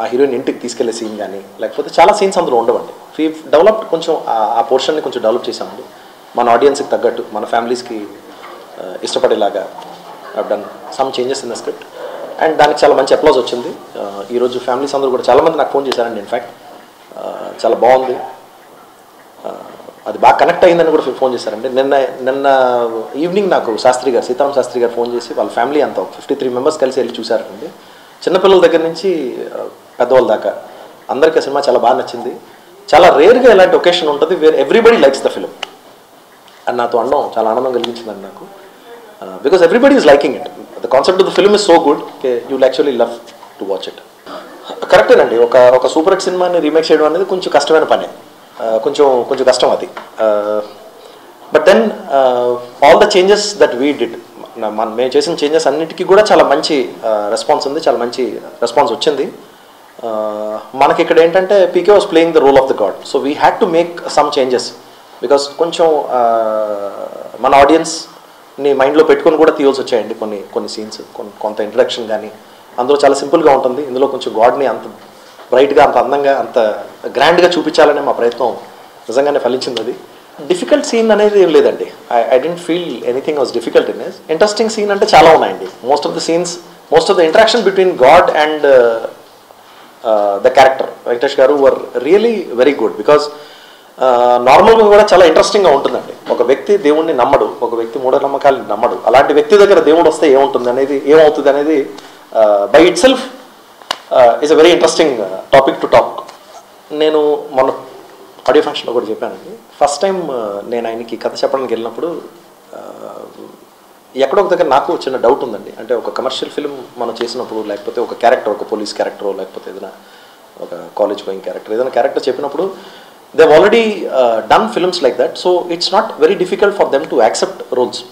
ఆ హీరోయిన్ ఇంటికి తీసుకెళ్ళే సీన్ కానీ లేకపోతే చాలా సీన్స్ అందులో ఉండవండి. వీ డెవలప్ కొంచెం ఆ- పోర్షన్ని కొంచెం డెవలప్ చేసామండి మన ఆడియన్స్కి తగ్గట్టు మన ఫ్యామిలీస్కి ఇష్టపడేలాగా done some changes in the script and దానికి చాలా మంచి అప్లాజ్ వచ్చింది. ఈరోజు ఫ్యామిలీస్ అందరూ కూడా చాలామంది నాకు ఫోన్ చేశారండి ఇన్ఫ్యాక్ట్ చాలా బాగుంది. అది బాగా కనెక్ట్ అయిందని కూడా ఫోన్ చేశారండి. నిన్న నిన్న ఈవినింగ్ నాకు శాస్త్రి గారు సీతారాం శాస్త్రి గారు ఫోన్ చేసి వాళ్ళ ఫ్యామిలీ అంతా ఫిఫ్టీ త్రీ మెంబర్స్ కలిసి వెళ్ళి చూశారండి. చిన్నపిల్లల దగ్గర నుంచి పెద్దవాళ్ళ దాకా. అందరికీ ఆ సినిమా చాలా బాగా నచ్చింది. చాలా రేర్గా ఇలాంటి ఒకేషన్ ఉంటుంది where everybody likes the film. అని నాతో అనడం చాలా ఆనందం కలిగించిందండి నాకు. Because everybody is liking it the concept of the film is so good you actually love to watch it కరెక్టేనండి ఒక ఒక సూపర్ హిట్ సినిమాని రీమేక్ చేయడం అనేది కొంచెం కష్టమైన పని. కొంచెం కొంచెం కష్టం అది. But then all the changes that we did మన మేము చేసిన చేంజెస్ అన్నిటికీ కూడా చాలా మంచి రెస్పాన్స్ ఉంది చాలా మంచి రెస్పాన్స్ వచ్చింది. మనకి ఇక్కడ ఏంటంటే PK was playing the role of the god so we had to make some changes because కొంచెం మన ఆడియన్స్ని మైండ్లో పెట్టుకొని కూడా తీయాల్సి వచ్చాయండి కొన్ని కొన్ని సీన్స్ కొంత ఇంట్రడక్షన్ కానీ అందులో చాలా సింపుల్గా ఉంటుంది. ఇందులో కొంచెం గాడ్ని అంత బ్రైట్గా అంత అందంగా అంత గ్రాండ్గా చూపించాలనే మా ప్రయత్నం నిజంగానే ఫలించింది అది. డిఫికల్ట్ సీన్ అనేది ఏం లేదండి. I I didn't feel anything was difficult in is interesting scene అంటే చాలా ఉన్నాయండి. Most of the scenes most of the interaction between god and the character Venkatesh garu were really very good because నార్మల్గా కూడా చాలా ఇంట్రెస్టింగ్గా ఉంటుందండి. ఒక వ్యక్తి దేవుణ్ణి నమ్మడు ఒక వ్యక్తి మూఢనమ్మకాలను నమ్మడు. అలాంటి వ్యక్తి దగ్గర దేవుడు వస్తే ఏముంటుంది అనేది ఏమవుతుంది అనేది by itself is a very interesting topic to talk నేను మొన్న ఆడియో ఫంక్షన్లో కూడా చెప్పానండి. ఫస్ట్ టైం uh, నేను ఆయనకి కథ చెప్పడానికి వెళ్ళినప్పుడు ఎక్కడో ఒక దగ్గర నాకు చిన్న డౌట్ ఉందండి. అంటే ఒక కమర్షియల్ ఫిల్మ్ మనం చేసినప్పుడు లేకపోతే ఒక క్యారెక్టర్ ఒక పోలీస్ క్యారెక్టర్ లేకపోతే ఏదైనా ఒక కాలేజ్ గోయింగ్ క్యారెక్టర్ ఏదైనా క్యారెక్టర్ చెప్పినప్పుడు they already done films like that so it's not very difficult for them to accept roles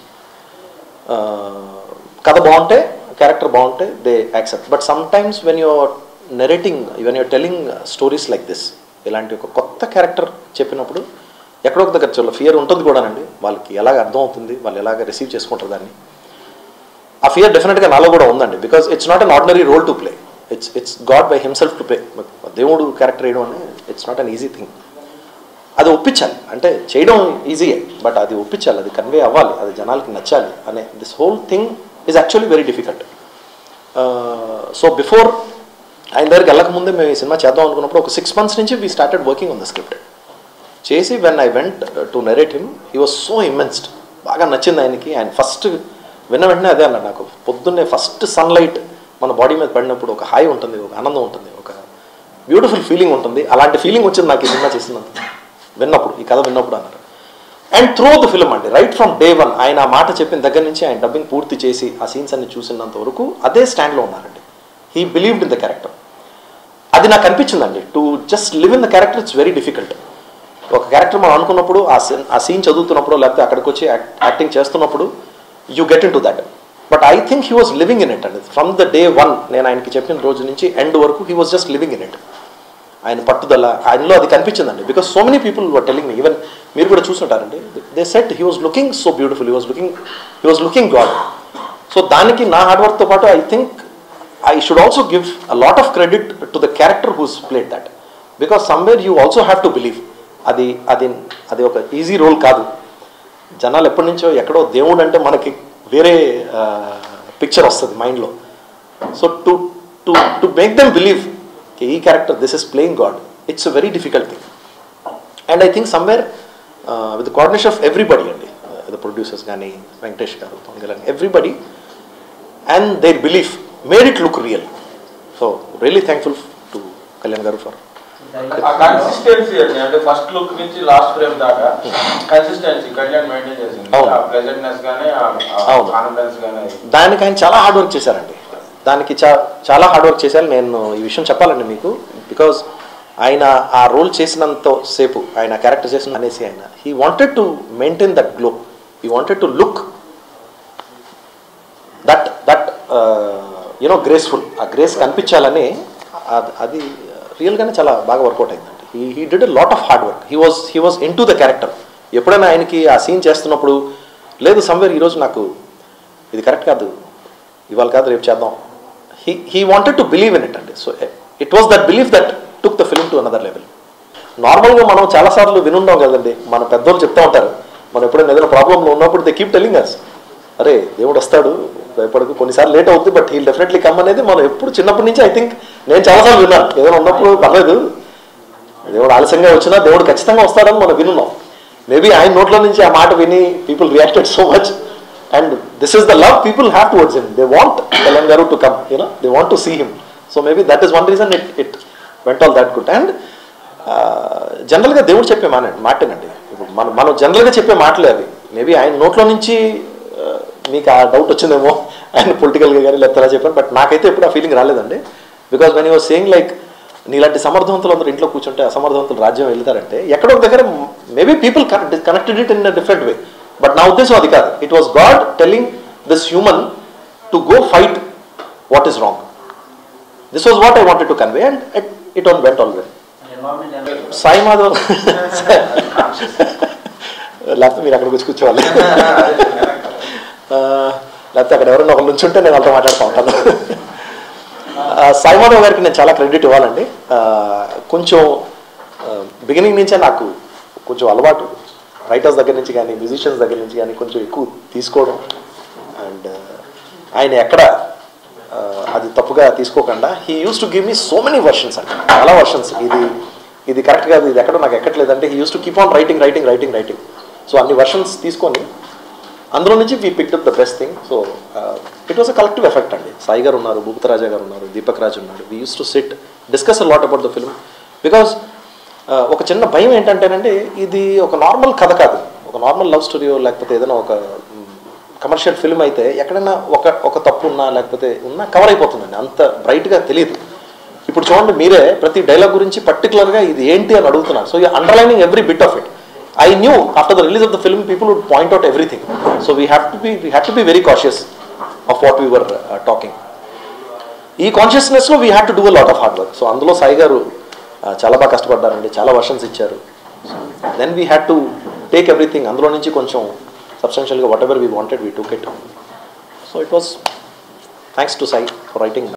కథ బాగుంటే క్యారెక్టర్ బాగుంటే they accept but sometimes when you're narrating when you're telling stories like this ఇలాంటి ఒక కొత్త character చెప్పినప్పుడు ఎక్కడో ఒక దగ్గర చాలా ఫియర్ ఉంటుంది కూడానండి. వాళ్ళకి ఎలాగ అర్థం అవుతుంది వాళ్ళు ఎలాగ రిసీవ్ చేసుకుంటారు దాన్ని. ఆ ఫియర్ డెఫినెట్గా నాలో కూడా ఉందండి. Because it's not an ordinary role to play it's it's god by himself to play దేవుడు క్యారెక్టర్ వేయడం అనేది it's not an easy thing అది ఒప్పించాలి. అంటే చేయడం ఈజీయే బట్ అది ఒప్పించాలి. అది కన్వే అవ్వాలి. అది జనాలకి నచ్చాలి అనే this whole thing is actually very difficult so before ఆయన దగ్గరికి వెళ్ళకముందే మేము ఈ సినిమా చేద్దాం అనుకున్నప్పుడు ఒక సిక్స్ మంత్స్ నుంచి we started working on the script చేసి when I went to narrate him he was so immersed బాగా నచ్చింది ఆయనకి. ఆయన ఫస్ట్ విన్న వెంటనే అదే అన్నాడు నాకు. పొద్దున్నే ఫస్ట్ సన్లైట్ మన బాడీ మీద పడినప్పుడు ఒక హాయి ఉంటుంది ఒక ఆనందం ఉంటుంది ఒక బ్యూటిఫుల్ ఫీలింగ్ ఉంటుంది. అలాంటి ఫీలింగ్ వచ్చింది నాకు ఈ సినిమా చేసినంత. విన్నప్పుడు ఈ కథ విన్నప్పుడు అన్నారు. అండ్ త్రూ ద ఫిల్మ్ అండి రైట్ ఫ్రమ్ డే వన్ ఆయన ఆ మాట చెప్పిన దగ్గర నుంచి ఆయన డబ్బింగ్ పూర్తి చేసి ఆ సీన్స్ అన్ని చూసినంత వరకు అదే స్టాండ్లో ఉన్నారండి. He believed in the character అది నాకు అనిపించిందండి. To just live in the character it's very difficult ఒక క్యారెక్టర్ మనం అనుకున్నప్పుడు ఆ సీన్ ఆ సీన్ చదువుతున్నప్పుడు లేకపోతే అక్కడికి వచ్చి యాక్టింగ్ చేస్తున్నప్పుడు you get in to that but I think he was living in it అండి ఫ్రమ్ ద డే వన్ నేను ఆయనకి చెప్పిన రోజు నుంచి ఎండ్ వరకు he was just living in it ఆయన పట్టుదల ఆయనలో అది కనిపించిందండి. Because so many people were telling me even మీరు కూడా చూసుంటారండి they said he was looking so beautiful he was looking he was looking god so దానికి నా హార్డ్ వర్క్తో పాటు I think I should also give a lot of credit to the character who's played that because somewhere you also have to believe అది అది అది ఒక easy role కాదు. జనాలు ఎప్పటి నుంచో ఎక్కడో దేవుడు అంటే మనకి వేరే పిక్చర్ వస్తుంది మైండ్లో so to to to make them believe ఈ character this is playing god it's very difficult thing and I think somewhere with coordination of everybody అండి ద ప్రొడ్యూసర్స్ కానీ Venkatesh garu Pavan everybody and their belief made it look real so really thankful to Kalyan garu for a consistency అండి. అంటే first look నుంచి last frame దాకా consistency Kalyan maintain చేసింది. ఆ pleasantness గానీ. Confidence గానీ దానికి ఆయన చాలా హార్డ్ వర్క్ చేశారండి. దానికి చాలా హార్డ్ వర్క్ చేశారు. నేను ఈ విషయం చెప్పాలండి మీకు. బికాజ్ ఆయన ఆ రోల్ చేసినంత సేపు ఆయన క్యారెక్టర్ చేసిన అనేసి ఆయన he wanted to maintain that glow he wanted to look that that you know graceful ఆ గ్రేస్ కనిపించాలని అది రియల్గానే చాలా బాగా వర్కౌట్ అయిందండి. He he did lot of hard work he was he was in to the character ఎప్పుడైనా ఆయనకి ఆ సీన్ చేస్తున్నప్పుడు లేదు సమ్వేర్ ఈరోజు నాకు ఇది కరెక్ట్ కాదు ఇవాళ కాదు రేపు చేద్దాం. He he wanted to believe in it అండి. So it was that belief that took the film to another level నార్మల్గా మనం చాలాసార్లు వినుంటాం కదండి. మన పెద్దోళ్ళు చెప్తా ఉంటారు మనం ఎప్పుడైనా ఏదైనా ప్రాబ్లంలో ఉన్నప్పుడు దే కీప్ టెలింగ్ అస్ అరే దేవుడు వస్తాడు భయపడకు కొన్నిసార్లు లేట్ అవుతుంది బట్ హీ డెఫినెట్లీ కమ్ అనేది మనం ఎప్పుడు చిన్నప్పటి నుంచి ఐ థింక్ నేను చాలాసార్లు విన్నాను. ఏదైనా ఉన్నప్పుడు పర్లేదు. దేవుడు ఆలస్యంగా వచ్చినా దేవుడు ఖచ్చితంగా వస్తాడని మనం వినున్నాం. మేబీ ఆయన నోట్లో నుంచి ఆ మాట విని people reacted so much and this is the love people have towards him they want Telangana to come you know they want to see him so maybe that is one reason it it went all that good and జనరల్గా దేవుడు చెప్పే మాట మాటేనండి. ఇప్పుడు మనం మనం జనరల్గా చెప్పే మాటలే అవి. మేబీ ఆయన నోట్లో నుంచి మీకు ఆ డౌట్ వచ్చిందేమో ఆయన పొలిటికల్గా కానీ లేకపోతే ఎలా చెప్పారు బట్ నాకైతే ఎప్పుడు ఆ ఫీలింగ్ రాలేదండి. Because when your saying like నీలాంటి సమర్థవంతులు అందరూ ఇంట్లో కూర్చుంటే అసమర్థవంతులు రాజ్యం వెళ్తారంటే ఎక్కడో ఒక దగ్గర maybe people connected it in different way but నా ఉద్దేశం అది కాదు. It was god telling this human to go fight what is wrong this was what I wanted to convey and it on went all way Sai Madhav లేకపోతే మీరు అక్కడికి వచ్చి కూర్చోవాలి. లేకపోతే అక్కడ ఎవరైనా ఒకళ్ళు నుంచి ఉంటే నేను వాళ్ళతో మాట్లాడుతూ ఉంటాను. ఆ, గారికి నేను చాలా క్రెడిట్ ఇవ్వాలండి. కొంచెం బిగినింగ్ నుంచే నాకు కొంచెం అలవాటు. రైటర్స్ దగ్గర నుంచి కానీ మ్యూజిషియన్స్ దగ్గర నుంచి కానీ కొంచెం ఎక్కువ తీసుకోవడం. అండ్ ఆయన ఎక్కడ అది తప్పుగా తీసుకోకుండా he use to give me so many versions అండి. చాలా వర్షన్స్ ఇది ఇది కరెక్ట్ కాదు ఇది ఎక్కడ నాకు ఎక్కట్లేదంటే he use to keep on writing writing writing writing so అన్ని వర్షన్స్ తీసుకొని అందులో నుంచి we pick up the best thing so it was a collective effect అండి. సాయి గారు ఉన్నారు భూపత రాజా గారు ఉన్నారు దీపక్ రాజ్ ఉన్నారు. We use to sit discuss a lot about the film because ఒక చిన్న భయం ఏంటంటేనండి ఇది ఒక నార్మల్ కథ కాదు. ఒక నార్మల్ లవ్ స్టోరీయో లేకపోతే ఏదైనా ఒక కమర్షియల్ ఫిల్మ్ అయితే ఎక్కడైనా ఒక ఒక తప్పు ఉన్నా లేకపోతే ఉన్నా కవర్ అయిపోతుందండి. అంత బ్రైట్గా తెలియదు ఇప్పుడు చూడండి మీరే ప్రతి డైలాగ్ గురించి పర్టికులర్గా ఇది ఏంటి అని అడుగుతున్నారు. So underlining every bit of it I knew after the release of the film people would point out everything so we have to be we have to be very cautious of what we were talking ఈ కాన్షియస్నెస్లో we have to do a lot of hard work so అందులో సాయి గారు చాలా బాగా కష్టపడ్డారండి చాలా versions ఇచ్చారు. Then we had to take everything అందులో నుంచి కొంచెం సబ్స్టెన్షియల్గా whatever we wanted we took it so it was thanks to Sai for writing